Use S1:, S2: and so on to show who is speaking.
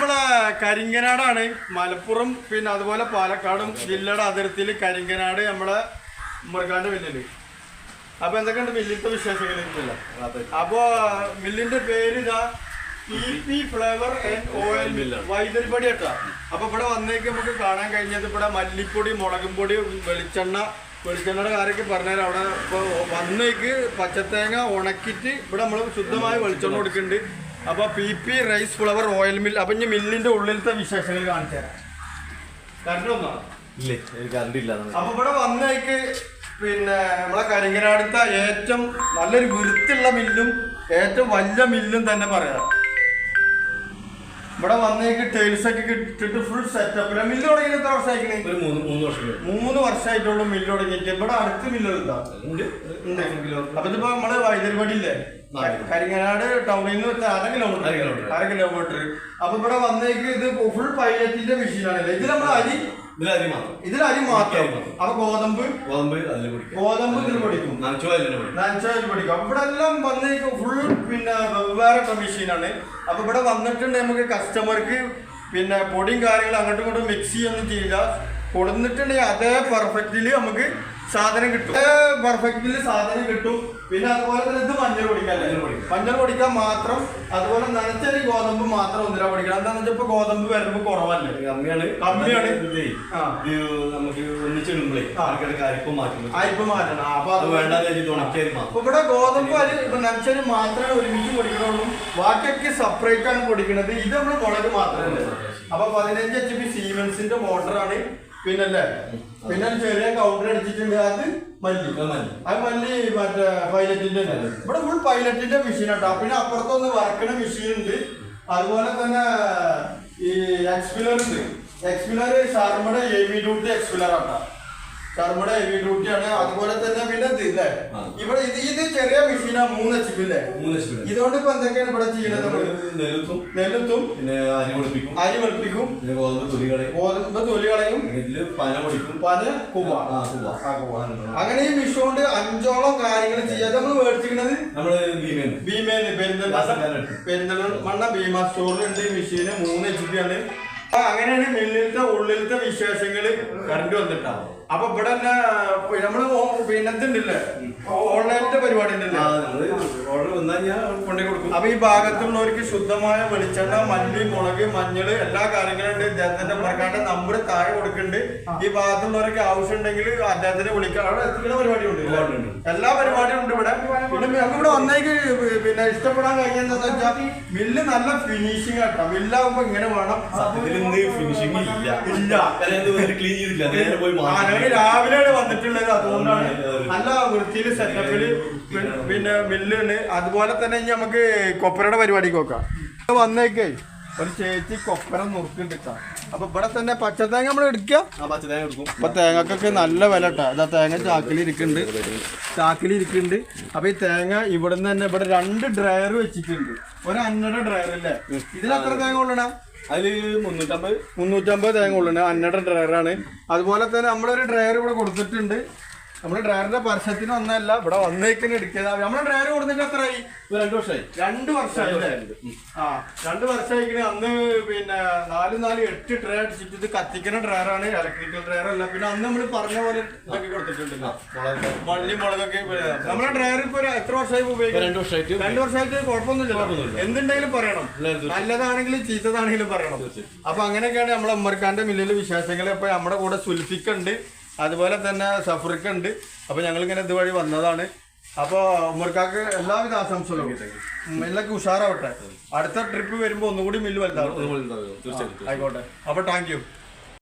S1: നമ്മളെ കരിങ്കനാടാണ്. മലപ്പുറം പിന്നെ അതുപോലെ പാലക്കാടും ജില്ലയുടെ അതിർത്തിയിൽ കരിങ്കനാട് നമ്മളെ മുറുകാന്റെ മില്ലിൽ അപ്പൊ എന്തൊക്കെയുണ്ട് മില്ലിന്റെ വിശേഷങ്ങൾ അപ്പൊ മില്ലിന്റെ പേര് ഇതാ ഫ്ലേവർ ആൻഡ് ഓയിൽ വൈദ്യുതിപ്പടി കേട്ടാ അപ്പൊ ഇവിടെ വന്നേക്ക് നമുക്ക് കാണാൻ കഴിഞ്ഞത് ഇവിടെ മല്ലിപ്പൊടി മുളകും പൊടി വെളിച്ചെണ്ണ വെളിച്ചെണ്ണയുടെ കാര്യമൊക്കെ പറഞ്ഞാൽ അവിടെ ഇപ്പോൾ വന്നേക്ക് പച്ചത്തേങ്ങ ഉണക്കിട്ട് ഇവിടെ നമ്മൾ ശുദ്ധമായ വെളിച്ചെണ്ണ കൊടുക്കുന്നുണ്ട്. അപ്പൊ P P rice flour oil mill അപ്പൊ ഇനി മില്ലിന്റെ ഉള്ളിലത്തെ വിശേഷങ്ങൾ കാണിച്ചു തരാം. കറണ്ട് വന്നോ?
S2: ഇല്ലേ കറണ്ട് ഇല്ല.
S1: അപ്പൊ ഇവിടെ വന്നേക്ക് പിന്നെ നമ്മളെ കരിങ്കനാടുത്ത ഏറ്റവും നല്ലൊരു വൃത്തിയുള്ള മില്ലും ഏറ്റവും വലിയ മില്ലും തന്നെ പറയാം. ഇവിടെ വന്നേക്ക് ടൈൽസ് ഒക്കെ ഇട്ടിട്ട് ഫുൾ സെറ്റപ്പ് മില്ല് തുടങ്ങിയിട്ട് എത്ര വർഷമായിക്കണേ
S2: ഒരു മൂന്ന് മൂന്ന് വർഷം
S1: മൂന്ന് വർഷമായിട്ടുള്ളൂ മില്ല് തുടങ്ങിയിട്ട്. ഇവിടെ അടുത്ത് മില്ല് അപ്പൊ ഇതിപ്പോ നമ്മൾ
S2: നാല്.
S1: കരിങ്ങനാട് ടൗണിൽ നിന്ന് വെച്ചാൽ അര കിലോമീറ്റർ
S2: അര കിലോമീറ്റർ.
S1: അപ്പൊ ഇവിടെ വന്നേക്ക് ഇത് ഫുൾ പൈലറ്റിന്റെ മെഷീനാണല്ലേ ഇത് നമ്മൾ അരി
S2: ഇതിൽ അരി മാത്രം
S1: ഇതിൽ അരി മാത്രം
S2: അരി മാത്രം.
S1: അപ്പൊ ഗോതമ്പ്?
S2: ഗോതമ്പ് അതിൽ പൊടിക്കും.
S1: ഗോതമ്പ് ഇതിൽ പൊടിക്കും.
S2: നനച്ചോ അതിൽ പൊടിക്കും.
S1: അപ്പൊ ഇവിടെ എല്ലാം വന്നേക്ക് ഫുൾ പിന്നെ വെവ്വേറെ മെഷീനാണ് അപ്പൊ ഇവിടെ വന്നിട്ടുണ്ട് നമുക്ക് കസ്റ്റമർക്ക് പിന്നെ പൊടിയും കാര്യങ്ങളും അങ്ങോട്ടും ഇങ്ങോട്ടും മിക്സ് ചെയ്യൊന്നും ചെയ്യില്ല. കൊടുത്തിട്ടുണ്ടെങ്കിൽ അതേ പെർഫെക്റ്റിൽ നമുക്ക് സാധനം കിട്ടും. പെർഫെക്റ്റ് പെർഫെക്റ്റിൽ സാധനം കിട്ടും. പിന്നെ അതുപോലെ തന്നെ ഇത് മഞ്ഞൾ പൊടിക്കാൻ
S2: മഞ്ഞൾ പൊടിക്കാൻ.
S1: മാത്രം അതുപോലെ നനച്ചരി ഗോതമ്പ് മാത്രം ഒന്നിനാ പൊടിക്കണം. എന്താണെന്ന് വെച്ചാൽ ഇപ്പൊ ഗോതമ്പ് വരുമ്പോ കുറവല്ലേ?
S2: കമ്മിയാണ്.
S1: കമ്മിയാണ്.
S2: നമുക്ക് ഒന്നിച്ചിടുമ്പോഴേ അരിപ്പം മാറ്റും.
S1: ആ ഇപ്പൊ മാറ്റണം. അപ്പൊ
S2: അത് വേണ്ടാന്ന് മാത്രം
S1: ഇവിടെ ഗോതമ്പ് അരി ഇപ്പൊ നനച്ചരി മാത്രമേ ഒരുമിച്ച് പൊടിക്കണുള്ളൂ. ബാക്കിയൊക്കെ സെപ്പറേറ്റ് ആണ് പൊടിക്കണത്. ഇത് നമ്മൾ മുളക് മാത്രമല്ലേ? അപ്പൊ പതിനഞ്ച് എച്ച് പി സീമെൻസിന്റെ മോട്ടറാണ്. പിന്നല്ലേ? പിന്നെ ചെറിയ കൗണ്ടർ അടിച്ചിട്ടുണ്ട്. അത് മല്ലി.
S2: അത് മല്ലി.
S1: അത് മല്ലി മറ്റേ പൈലറ്റിന്റെ. ഇവിടെ ഫുൾ പൈലറ്റിന്റെ മെഷീൻ ആട്ടോ. പിന്നെ അപ്പുറത്തൊന്ന് വറക്കണ മെഷീൻ ഉണ്ട്. അതുപോലെ തന്നെ ഈ എക്സ്പിലർ ഉണ്ട്. എക്സ്പിലർ ഷർമയുടെ എവി ഡ്യൂട്ടി എക്സ്പിലർ ആട്ടോ. എവി വി ഡ്യൂട്ടിയാണ് അതുപോലെ തന്നെ പിന്നെ ഇത് ഇല്ലേ?
S2: ആ.
S1: ഇവിടെ ഇത് ഇത് മെഷീനാ മൂന്ന് എച്ച് പി
S2: മൂന്ന് സ്പീഡ്
S1: ഇതുകൊണ്ട് ഇപ്പൊ എന്തൊക്കെയാണ് ഇവിടെ ചെയ്യുന്നത്
S2: നെല്ലുത്തും
S1: നെല്ലുത്തും
S2: പിന്നെ അരി പൊടിപ്പിക്കും.
S1: അരി വെളുപ്പിക്കും
S2: പിന്നെ ഗോതമ്പ് തൊലികളെ
S1: ഗോതമ്പ് തൊലി കളയും.
S2: ഇതിൽ പന പൊടിക്കും.
S1: പന കുവ അങ്ങനെ ഈ മിഷ് കൊണ്ട് അഞ്ചോളം കാര്യങ്ങൾ ചെയ്യാതെ നമ്മൾ മേടിച്ചിരിക്കുന്നത്
S2: നമ്മൾ ഭീമേന്ന്.
S1: ഭീമേന് പെരിന്തൽമണ്ണ. പെരിന്തൽമണ്ണ ഭീമ സ്റ്റോറിലുണ്ട് ഈ മെഷീന് മൂന്ന് എച്ച് പി ആണ് അങ്ങനെയാണ് മില്ലിലത്തെ ഉള്ളിലത്തെ വിശേഷങ്ങൾ. കണ്ടു വന്നിട്ടാണ് അപ്പൊ ഇവിടെ തന്നെ നമ്മൾ പിന്നെ ഓൺലൈനിന്റെ പരിപാടി ഉണ്ടല്ലേ?
S2: ഓർഡർ വന്നാൽ ഞാൻ കൊണ്ടേ കൊടുക്കും.
S1: അപ്പൊ ഈ ഭാഗത്തുള്ളവർക്ക് ശുദ്ധമായ വെളിച്ചെണ്ണ മല്ലി മുളക് മഞ്ഞൾ എല്ലാ കാര്യങ്ങളും ഉണ്ട്. അദ്ദേഹത്തിന്റെ പ്രകാരം നമ്പർ താഴെ കൊടുക്കുന്നുണ്ട്. ഈ ഭാഗത്തുള്ളവർക്ക് ആവശ്യം ഉണ്ടെങ്കിൽ അദ്ദേഹത്തിനെ വിളിക്കാം. അവിടെ എത്തിക്കുന്ന പരിപാടി ഉണ്ട്. എല്ലാ പരിപാടിയും ഉണ്ട് ഇവിടെ. പിന്നെ ഇവിടെ വന്നേക്ക് പിന്നെ ഇഷ്ടപ്പെടാൻ കഴിഞ്ഞെന്ന് വെച്ചാൽ മില്ല് നല്ല ഫിനിഷിംഗ് ആട്ടോ. മില്ലാകുമ്പോ ഇങ്ങനെ വേണം.
S2: ഫിനിഷിംഗ് ഇല്ല.
S1: ഇല്ല.
S2: ക്ലീൻ ചെയ്തില്ല നേരെ പോയി
S1: രാവിലെയാണ് വന്നിട്ടുള്ളത്. അതുകൊണ്ടാണ്. നല്ല വൃത്തിയിൽ സെറ്റപ്പിൽ പിന്നെ മില്ലുണ്ട്. അതുപോലെ തന്നെ ഇനി നമുക്ക് കൊപ്പരയുടെ പരിപാടിക്ക് നോക്കാം. വന്നേക്കേ. ഒരു ചേച്ചി കൊപ്പര നുറുക്കിണ്ടിട്ടാ അപ്പൊ ഇവിടെ തന്നെ പച്ചത്തേങ്ങ നമ്മൾ എടുക്കുക അപ്പൊ തേങ്ങക്കൊക്കെ നല്ല വില ഇട്ടാ ഇതാ തേങ്ങ ചാക്കിൽ ഇരിക്കുന്നുണ്ട് ചാക്കിൽ ഇരിക്കുന്നുണ്ട് അപ്പൊ ഈ തേങ്ങ ഇവിടെ നിന്ന് തന്നെ ഇവിടെ രണ്ട് ഡ്രയർ വെച്ചിട്ടുണ്ട്. ഒരു അന്നട ഡ്രയർ അല്ലേ? ഇതിൽ എത്ര തേങ്ങ കൊള്ളണം?
S2: മുന്നൂറ്റമ്പത്
S1: തേങ്ങ ഉള്ളുണ്ട് അന്നയുടെ ഡ്രയറാണ് അതുപോലെ തന്നെ നമ്മളൊരു ഡ്രയർ ഇവിടെ കൊടുത്തിട്ടുണ്ട്. നമ്മുടെ ഡ്രയറിന്റെ പരസ്യത്തിന് ഒന്നല്ല ഇവിടെ വന്നേക്കിന് എടുക്കുക നമ്മുടെ ഡ്രയർ കൊടുത്തിട്ട് എത്രയായി?
S2: രണ്ടു വർഷമായി.
S1: രണ്ട് വർഷമായി. ആ രണ്ട് വർഷമായി അന്ന് പിന്നെ നാല് നാല് എട്ട് ട്രേ അടിച്ചിട്ട് ഇത് കത്തിക്കുന്ന ഡ്രയറാണ് ഇലക്ട്രിക്കൽ ഡ്രയർ അല്ല. പിന്നെ അന്ന് നമ്മൾ പറഞ്ഞ പോലെ ഇതൊക്കെ കൊടുത്തിട്ടുണ്ടല്ലോ. മള്ളി മുളകൊക്കെ നമ്മുടെ ഡ്രയർ ഇപ്പൊ എത്ര വർഷമായി ഉപയോഗിക്കും
S2: രണ്ട് വർഷമായിട്ട്
S1: രണ്ടു വർഷമായിട്ട് കുഴപ്പമൊന്നുമില്ല. എന്തുണ്ടെങ്കിലും പറയണം. നല്ലതാണെങ്കിലും ചീത്തതാണെങ്കിലും പറയണം. അപ്പൊ അങ്ങനെയൊക്കെയാണ് നമ്മളെ അമ്മർക്കാന്റെ മില്ലിലെ വിശേഷങ്ങൾ ഇപ്പൊ നമ്മുടെ കൂടെ സുൽഫിക്ക ഉണ്ട് അതുപോലെ തന്നെ സഫ്രിക്ക ഉണ്ട് അപ്പൊ ഞങ്ങൾ ഇങ്ങനെ ഇതുവഴി വന്നതാണ്. അപ്പൊ ഉമ്മർക്കാക്ക് എല്ലാവിധ ആശംസകളും. മില്ലൊക്കെ ഉഷാറാവട്ടെ. അടുത്ത ട്രിപ്പ് വരുമ്പോ ഒന്നുകൂടി മില്ല് വലുതാവും ആയിക്കോട്ടെ. അപ്പൊ താങ്ക് യു